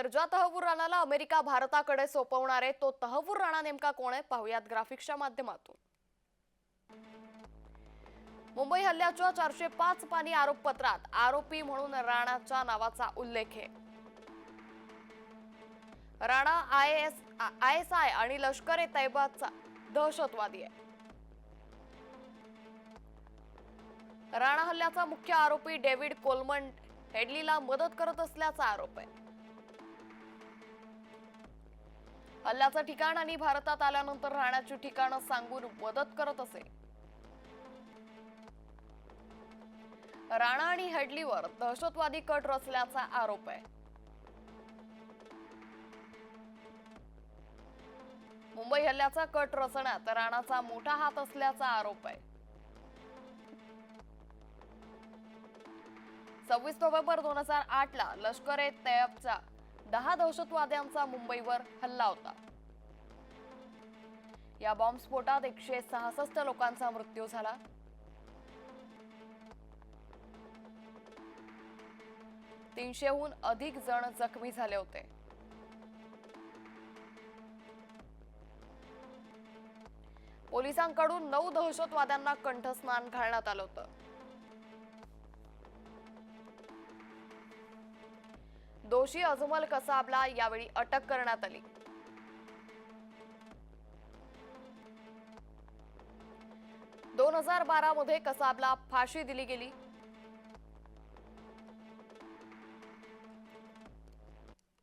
तर ज्या तहवूर राणाला अमेरिका भारताकडे सोपवणार आहे तो तहवूर राणा नेमका कोण आहे? पाहूयात ग्राफिक्सच्या माध्यमातून. मुंबई हल्ल्याच्या चारशे पाच पानी आरोपपत्रात आरोपी म्हणून राणाच्या नावाचा उल्लेख आहे. Rana I S I S I आणि लष्कर ए तैबाचा दहशतवादी आहे. राणा हल्ल्याचा मुख्य आरोपी डेव्हिड कोलमन हेडलीला मदत करत असल्याचा आरोप आहे. हल्ल्याचं ठिकाण आणि भारतात आल्यानंतर राहण्याची ठिकाणं सांगून मदत करत असे. राणा आणि हेडलीवर दहशतवादी कट रचल्याचा आरोप आहे. मुंबई हल्ल्याचा कट रचण्यात राणाचा मोठा हात असल्याचा आरोप आहे. सव्वीस नोव्हेंबर दोन हजार आठ ला लष्कर ए तैयबच्या दहा दहशतवाद्यांचा मुंबईवर हल्ला होता. या बॉम्बस्फोटात एकशे सहासष्ट लोकांचा मृत्यू झाला. तीनशेहून अधिक जण जखमी झाले होते. पोलिसांकडून नऊ दहशतवाद्यांना कंठस्नान घालण्यात आलं होतं. दोषी अजमल कसाबला यावेळी अटक करण्यात आली. दोन हजार बारा मध्ये कसाबला फाशी दिली गेली.